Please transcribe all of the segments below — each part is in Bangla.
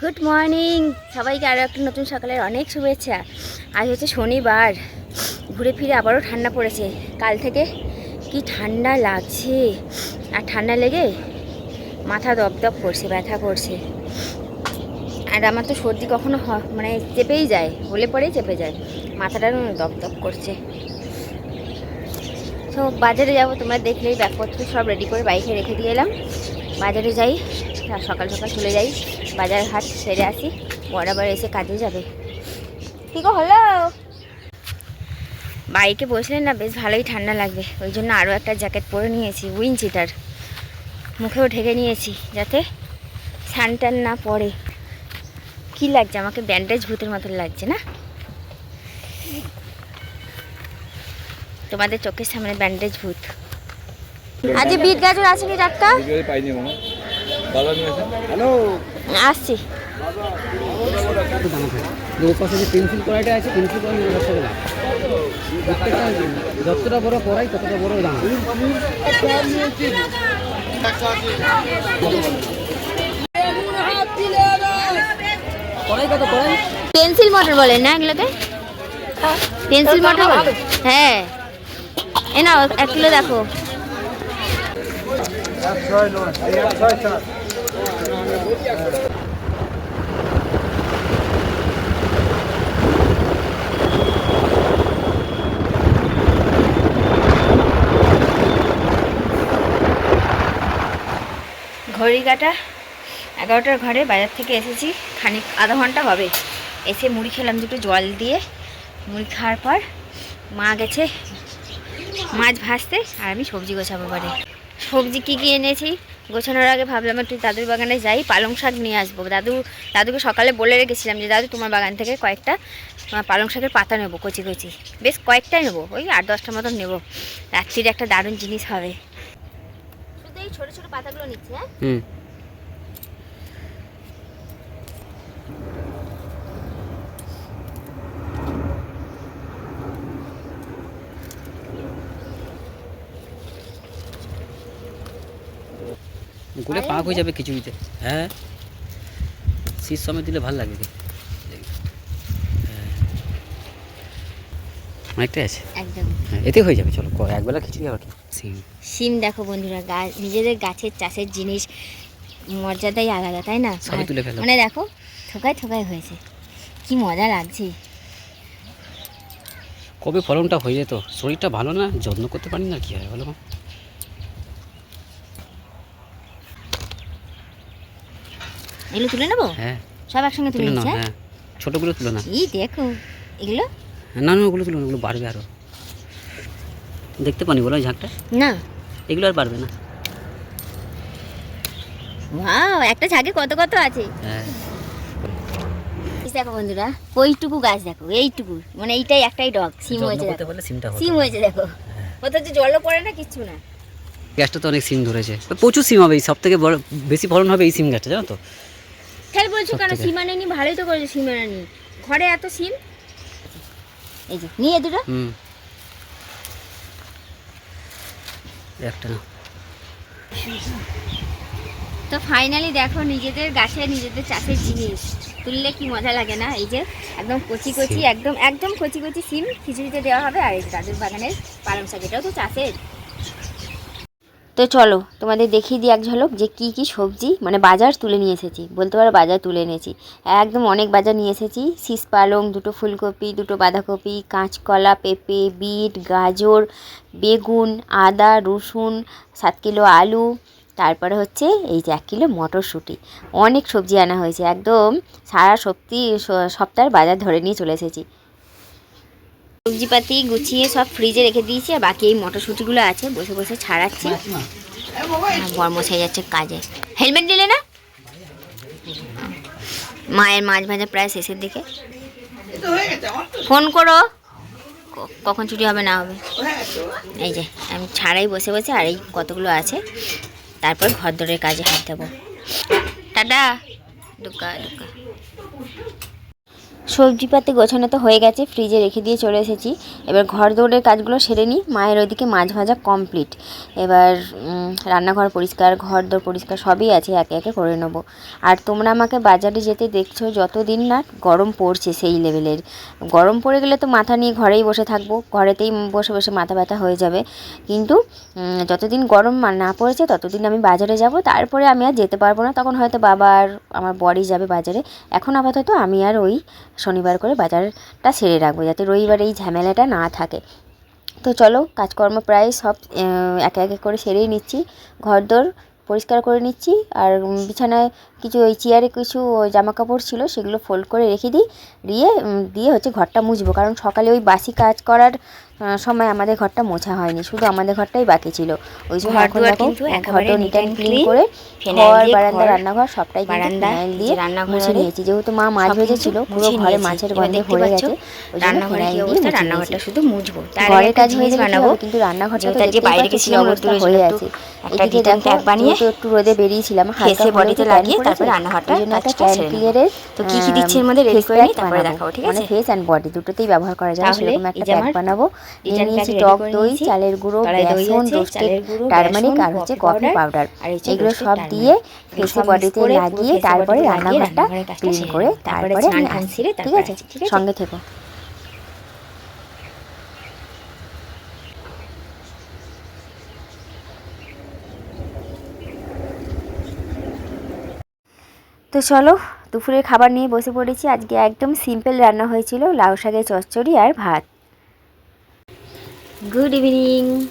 গুড মর্নিং সবাইকে আরও একটা নতুন সকালের অনেক শুভেচ্ছা। আজ হচ্ছে শনিবার। ঘুরে ফিরে আবারও ঠান্ডা পড়েছে। কাল থেকে কি ঠান্ডা লাগছে? আর ঠান্ডা লেগে মাথা দপদপ করছে, ব্যথা করছে। আর আমার তো সর্দি কখনো মানে চেপেই যায়, হলে পরেই চেপে যায়। মাথাটা দপদপ করছে। তো বাজারে যাব, তোমরা দেখলেই ব্যাগপত্র সব রেডি করে বাইকে রেখে দিয়ে এলাম। বাজারে যাই। সকাল সকাল চলে যাই বাজার হাট সেরে আসি বর আবার এসে কাজে যাবে। কি গো হলো বাইকে বসলে না বেশ ভালোই ঠান্ডা লাগবে ওই জন্য আরও একটা জ্যাকেট পরে নিয়েছি উইনচিটার মুখেও ঢেকে নিয়েছি যাতে স্যান ট্যান না পড়ে। কি লাগছে আমাকে ব্যান্ডেজ ভূতের মতন লাগছে না? তোমাদের চোখের সামনে ব্যান্ডেজ ভূত। আজ বিট গাজর আছে কি টাটকা পাইনি মামা দাদা নিয়ে আসেন আসছি। পেন্সিল কড়াইটা যতটা বড় ততটা বড় দাম পেন্সিল মটর বলে না এগুলোকে? পেন্সিল মটর হ্যাঁ। এ নাও, এক কিলো দেখো। ঘড়ি কাটা এগারোটার ঘরে বাজার থেকে এসেছি। খানিক আধা ঘণ্টা হবে। এসে মুড়ি খেলাম দুটো জল দিয়ে। মুড়ি খাওয়ার পর মা গেছে মাছ ভাজতে আর আমি সবজি গোছাবো বাড়ি সবজি কী কী এনেছি? গোছানোর আগে ভাবলাম একটু দাদুর বাগানে যাই, পালং শাক নিয়ে আসব। দাদু, দাদুকে সকালে বলে রেখেছিলাম যে, দাদু, তোমার বাগান থেকে কয়েকটা পালং শাকের পাতা নেব, কচি কচি। বেশ কয়েকটাই নেব, ওই আট, দশটার মতন নেব। রাত্রির একটা দারুণ জিনিস হবে। শুধু এই ছোটো ছোটো পাতাগুলো নিচ্ছে হ্যাঁ? হুম পাক হয়ে যাবে খিচুড়িতে। হ্যাঁ। শীত সময় দিলে ভালো লাগবে হ্যাঁ। অনেকটাই আছে? একদম। হ্যাঁ এতে হয়ে যাবে চলো একবেলা খিচুড়ি আবার সিম। সিম দেখো বন্ধুরা গাছ নিজেদের গাছের চাষের জিনিস মর্যাদাই আলাদা তাই না? সবই তুলে ফেলো। মানে দেখো থোকায় হয়েছে। কি মজা লাগছে। কবে ফলনটা হয়ে যেত? শরীরটা ভালো না? যত্ন করতে পারি না কি হয় বলো এগুলো তুলে নেব? হ্যাঁ। সব একসঙ্গে তুলে নিচ্ছি হ্যাঁ? হ্যাঁ। ছোটোগুলো তুলে না এই দেখো। এগুলো? না না ওগুলো তুলো না ওগুলো বাড়বে আরও দেখতে পানি বলো ঝাঁকটা? না। এগুলো আর বাড়বে না। ওয়াও একটা ঝাঁকে কত কত আছে? হ্যাঁ। দেখো বন্ধুরা ওইটুকু গাছ দেখো এইটুকু। মানে এইটাই একটাই ডগ সিম হয়েছে সিম হয়েছে দেখো। অথচ জলও পড়ে না কিচ্ছু না। গাছটা তো অনেক সিম ধরেছে। প্রচুর সিম হবে এই সব থেকে বড় বেশি ফলন হবে এই সিম গাছটা জানো তো? তাহলে বলছো কেন। সিম আনেনি ভালোই তো করেছ সিম আনেনি। ঘরে এত সিম? এই যে নিয়ে দুটো। হুম। একটা না তো ফাইনালি দেখো নিজেদের গাছে নিজেদের চাষের জিনিস। তুললে কি মজা লাগে না? এই যে একদম কচি কচি একদম একদম কচি কচি সিম খিচুড়িতে দেওয়া হবে আর এই যে দাদুর বাগানের পালং শাক এটাও তো চাষের। তো চলো, তোমাদের দেখিয়ে দিই এক ঝলক যে কি কি সবজি মানে বাজার তুলে নিয়ে এসেছি। বলতে পারো বাজার তুলে এনেছি। একদম অনেক বাজার নিয়ে এসেছি। শীষ পালং, দুটো ফুলকপি, দুটো বাঁধাকপি, কাঁচকলা, পেঁপে, বিট, গাজর, বেগুন, আদা, রসুন, সাত কিলো আলু, তারপরে হচ্ছে এই যে এক কিলো মটরশুঁটি। অনেক সবজি আনা হয়েছে। একদম সারা সপ্তি সপ্তাহের বাজার ধরে নিয়ে চলে এসেছি। সবজিপাতি গুছিয়ে সব ফ্রিজে রেখে দিয়েছি, আর বাকি এই মটরশুঁটিগুলো আছে, বসে বসে ছাড়াচ্ছি। বর্মশাই যাচ্ছে কাজে। হেলমেট নিলে না? মায়ের মাছ ভাজা প্রায় শেষের দিকে। ফোন করো। কখন ছুটি হবে না হবে। এই যে, আমি ছাড়াই বসে বসে, আর এই কতগুলো আছে, তারপর ঘর দরের কাজে হাত দেবো। টাটা। দুকা দুকা সবজিপাতি গোছানো তো হয়ে গেছে ফ্রিজে রেখে দিয়ে চলে এসেছি। এবার ঘর দৌড়ের কাজগুলো সেরে নিই, মায়ের ওইদিকে মাছ ভাজা কমপ্লিট এবার রান্নাঘর পরিষ্কার ঘর দৌড় পরিষ্কার, সবই আছে, একে একে করে নেব। আর তোমরা আমাকে বাজারে যেতে দেখছ, যতদিন না গরম পড়ছে সেই লেভেলের গরম পড়ে গেলে তো মাথা নিয়ে ঘরেই বসে থাকব, ঘরেতেই বসে বসে মাথা ব্যথা হয়ে যাবে। কিন্তু যতদিন গরম না পড়েছে, ততদিন আমি বাজারে যাব, তারপরে আমি আর যেতে পারব না। তখন হয়তো বাবা আর আমার বরই যাবে বাজারে। এখন আপাতত আমি আর ওই শনিবার করে বাজারটা সেরে রাখব যাতে রবিবার এই ঝামেলাটা না থাকে। তো চলো, কাজকর্ম প্রায় সব একে একে করে সেরেই নিচ্ছি। ঘরদোর পরিষ্কার করে নিচ্ছি আর বিছানায় কিছু ওই চেয়ারে কিছু জামা কাপড় ছিল সেগুলো ফোল্ড করে রেখে দিই। দিয়ে দিয়ে হচ্ছে ঘরটা মুছবো। কারণ সকালে ওই বাসি কাজ করার সময় আমাদের ঘরটা মোছা হয়নি শুধু আমাদের ঘরটাই বাকি ছিল। ওই জন্য এখন দেখো কিন্তু ঘরটা নিট অ্যান্ড ক্লিন করে ঘর বারান্দা রান্নাঘর সবটাই বারান্দা, ফেনাইল দিয়ে যে রান্নাঘরে মুছে নিয়েছি। যেহেতু মা মাছ ভেজেছিল পুরো ঘরে। মাছের গন্ধে ভরে গেছে ওই জন্য ফেনাইল দিয়ে রান্নাঘরটা শুধু মুছবো। ঘরের কাজ হয়ে বানাবো। কিন্তু রান্নাঘরটা তো দেখতেই বাইরে গেছিলাম অবস্থা হয়ে আছে। একটা এদিকে দেখো বানিয়ে একটু রোদে বেরিয়েছিলাম হালকা বডিতে লাগিয়ে তারপরে রান্নাঘরটা কাজটা সেরে। এর, তো কি কি দিচ্ছি এর মধ্যে? Face করে নিই, তারপরে। দেখাবো, ঠিক মানে আছে? ফেস অ্যান্ড বডি দুটোতেই ব্যবহার করা যাবে তাহলে সেরকম একটা যে প্যাক বানাবো নিয়ে নিয়েছি টক দই চালের গুঁড়ো বেসন রোস্টেড টারমারিক বেসন, আর হচ্ছে কফি পাউডার, এগুলো সব দিয়ে ফেসে বডিতে লাগিয়ে তারপরে রান্নাঘরটা ক্লিন করে তারপরে আমি আসছি, ঠিক আছে? সঙ্গে থেকো। তো চলো দুপুরের খাবার নিয়ে বসে পড়েছি। আজকে একদম সিম্পল রান্না হয়েছিল লাউ শাকের চচ্চড়ি আর ভাত। গুড ইভিনিং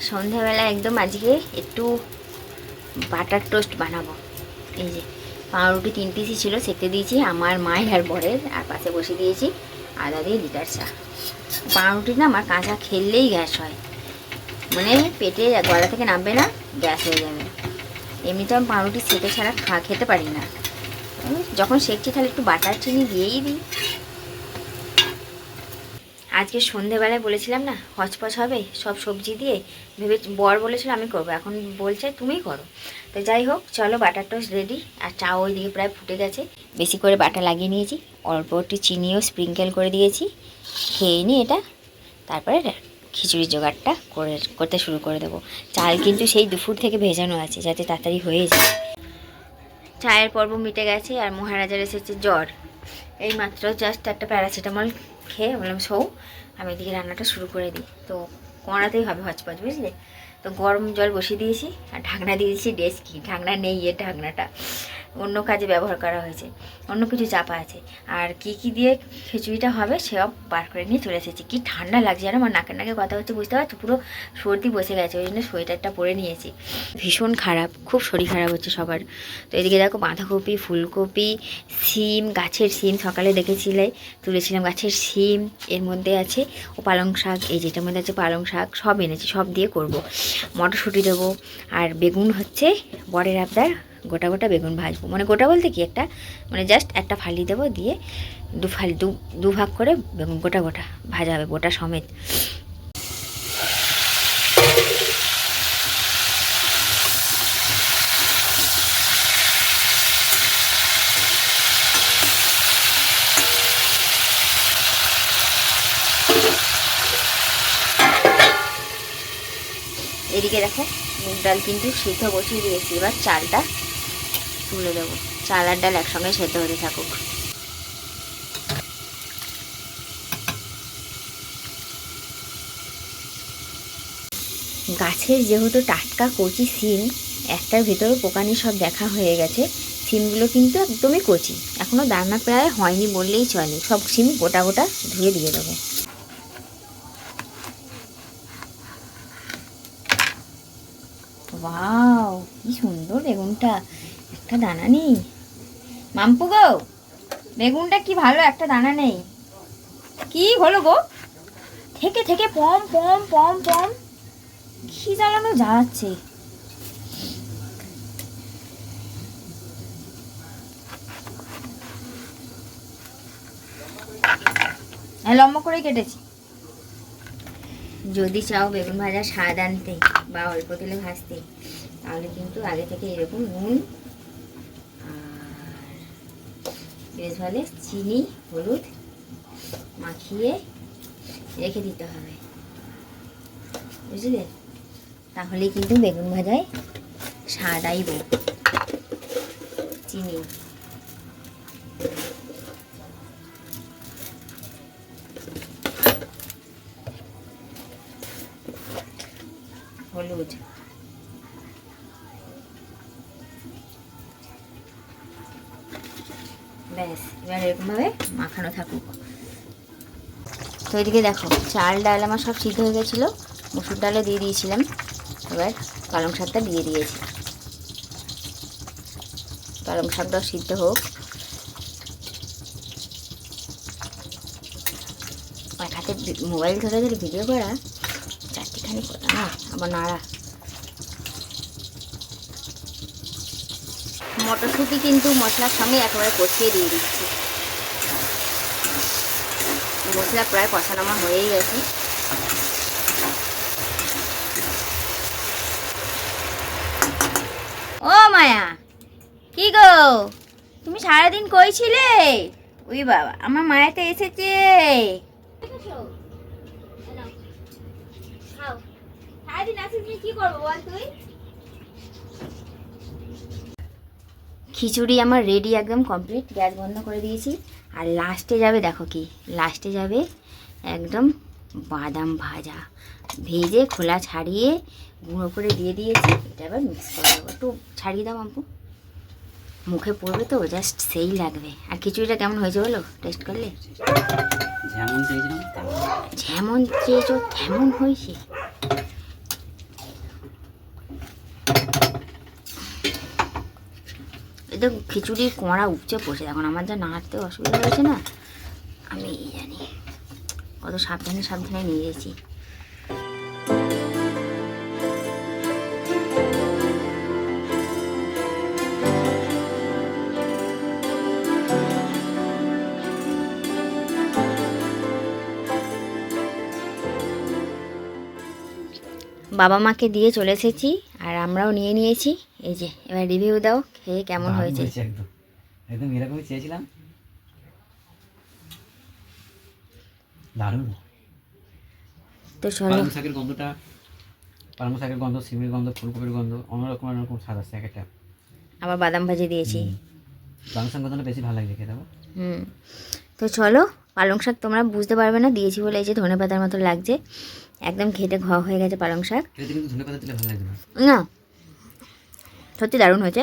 সন্ধ্যাবেলা একদম আজকে একটু বাটার টোস্ট বানাবো। এই যে, পাউরুটি তিন পিসই ছিল সেঁকে দিয়েছি আমার মায়ের আর বরের, আর পাশে বসে দিয়েছি আদা দিয়ে লিটার চা। পাউরুটি না আমার কাঁচা খেললেই গ্যাস হয়। মানে পেটে গলা থেকে নামবে না, গ্যাস হয়ে যাবে। এমনিতে আমি পাউরুটি সেঁকে ছাড়া খা, খেতে পারি না। যখন শেখছি তাহলে একটু বাটার চিনি দিয়েই দিই। আজকে সন্ধেবেলায় বলেছিলাম না, হচপচ হবে, সব সবজি দিয়ে ভেবে বর বলেছিল আমি করব, এখন বলছে তুমিই করো। তো যাই হোক, চলো বাটার টোস্ট রেডি, আর চা ওইদিকে প্রায় ফুটে গেছে। বেশি করে বাটা লাগিয়ে নিয়েছি, অল্প একটু চিনিও স্প্রিঙ্কেল করে দিয়েছি, খেয়ে নিই এটা তারপরে খিচুড়ির জোগাড়টা করে, করতে শুরু করে দেবো। চাল কিন্তু সেই দুপুর থেকে ভেজানো আছে, যাতে তাড়াতাড়ি হয়ে যায়। চায়ের পর্ব মিটে গেছে, আর মহারাজার এসেছে জ্বর। এই মাত্র জাস্ট একটা প্যারাসিটামল খেয়ে বললাম সৌ আমি এদিকে রান্নাটা শুরু করে দিই। তো কড়াতেই হবে হচপচ, বুঝলে? তো গরম জল বসিয়ে দিয়েছি আর ঢাকনা দিয়ে দিয়েছি ডেস্কি, ঢাকনা নেই এ ঢাকনাটা। অন্য কাজে ব্যবহার করা হয়েছে, অন্য কিছু চাপা আছে। আর কি কি দিয়ে খিচুড়িটা হবে সব বার করে নিয়ে চলে এসেছি। কি ঠান্ডা লাগছে আর আমার নাকের নাকে কথা হচ্ছে, বুঝতে পারছ? পুরো সর্দি বসে গেছে, ওই জন্য সোয়েটারটা পরে নিয়েছি। ভীষণ খারাপ, খুব শরীর খারাপ হচ্ছে সবার। তো এদিকে দেখো বাঁধাকপি, ফুলকপি, সিম, গাছের সিম সকালে দেখেছিলে, তুলেছিলাম গাছের সিম। এর মধ্যে আছে ও পালং শাক, এই যেটার মধ্যে আছে পালং শাক, সব এনেছি, সব দিয়ে করব। মটরশুঁটি দেবো। আর বেগুন হচ্ছে বরের আবদার। গোটা গোটা বেগুন ভাজবো। মানে গোটা বলতে কি একটা মানে জাস্ট একটা ফালি দেবো দিয়ে দু ফালি, দু দু ভাগ করে বেগুন গোটা গোটা ভাজা হবে, গোটা সমেত। এদিকে দেখো, মুগ ডাল কিন্তু সিদ্ধ বসিয়ে দিয়েছি। এবার চালটা তুলে দেবো। চাল আর ডাল একসঙ্গে সেদ্ধ হতে থাকুক। গাছের যেহেতু টাটকা কচি সিম একটার ভেতরে পোকানি সব দেখা হয়ে গেছে। সিমগুলো কিন্তু একদমই কচি। এখনও দানা প্রায় হয়নি বললেই চলে। সব সিম গোটা গোটা ধুয়ে দিয়ে দেবো। ওয়াও, কি সুন্দর বেগুনটা। একটা দানা নেই? মাম্পু গো, বেগুনটা কি ভালো একটা দানা নেই। কি হলো গো? থেকে থেকে পম পম পম পম। কি জ্বালানো যাচ্ছে? হ্যাঁ লম্বা করে কেটেছি। যদি চাও বেগুন ভাজা স্বাদ আনতে বা অল্প তেলে ভাজতে, তাহলে কিন্তু আগে থেকে এরকম নুন আর বেশ ভালো চিনি, হলুদ মাখিয়ে রেখে দিতে হবে। বুঝলে? তাহলে কিন্তু বেগুন ভাজায় স্বাদ আইবে চিনি। হলুদ। ব্যাস, এবার এরকমভাবে মাখানো থাকুক। তো এদিকে দেখো, চাল, ডাল আমার সব সিদ্ধ হয়ে গেছিল। মুসুর ডালও দিয়ে দিয়েছিলাম। এবার পালং শাকটা দিয়ে দিয়েছি। পালং শাকটাও সিদ্ধ হোক। আমার হাতে মোবাইল ধরে ধরে ভিডিও করা, চারটিখানি কথা। না আবার নাড়া। মটরশুঁটি কিন্তু মশলার সঙ্গে একেবারে কষিয়ে দিয়ে দিচ্ছি। মশলা প্রায় কষানো আমার হয়েই গেছে। ও মায়া, কি গো? তুমি সারাদিন কই ছিলে? ওই বাবা, আমার মায়াতে এসেছে। সারাদিন আসিস কি করব বল তুই? খিচুড়ি আমার রেডি একদম কমপ্লিট গ্যাস বন্ধ করে দিয়েছি। আর লাস্টে যাবে দেখো কি লাস্টে যাবে একদম বাদাম ভাজা। ভেজে খোলা ছাড়িয়ে গুঁড়ো করে দিয়ে দিয়েছি। এটা আবার মিক্স করে দেবো একটু ছাড়িয়ে দাও আম্পু মুখে পড়বে তো জাস্ট সেই লাগবে। আর খিচুড়িটা কেমন হয়েছে বলো? টেস্ট করলে? যেমন চেয়েছো তেমন হয়েছে। এটা খিচুড়ির কোঁড়া উপচে পড়ছে। এখন আমার যা নাড়তে অসুবিধা হয়েছে না, আমি জানি। কত সাবধানে সাবধানে নিয়ে গেছি বাবা মাকে দিয়ে চলে এসেছি আর আমরাও নিয়ে নিয়েছি। এই যে এবার রিভিউ দাও খেয়ে কেমন হয়েছে। একদম। একদম এরকমই চেয়েছিলাম। দারুণ। তো পালং শাকের গন্ধটা পালং শাকের গন্ধ সিমের গন্ধ ফুলকপির গন্ধ অন্যরকম অন্যরকম স্বাদ এক একটা। আবার বাদাম ভাজি দিয়েছি। পালং শাক গন্ধটা বেশি ভালো লাগছে খেতে। হুম। তো চলো পালং শাক তোমরা বুঝতে পারবে না দিয়েছি বলে এই যে ধনে পাতার মতো লাগছে। একদম খেতে ঘ হয়ে গেছে পালং শাক। কিন্তু ধনে পাতা দিলে ভালো লাগবে না সত্যি দারুণ হয়েছে।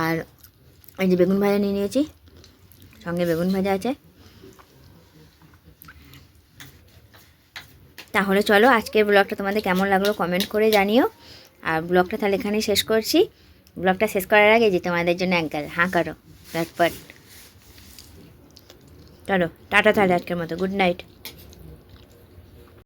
আর এই যে বেগুন ভাজা নিয়ে নিয়েছি, সঙ্গে বেগুন ভাজা আছে। তাহলে চলো আজকের ব্লগটা তোমাদের কেমন লাগল কমেন্ট করে জানিও। আর ব্লগটা তাহলে এখানেই শেষ করছি। ব্লগটা শেষ করার আগে যে তোমাদের জন্য এক গাল হাঁ করো, ঝটপট। চলো, টাটা তাহলে আজকের মতো গুড নাইট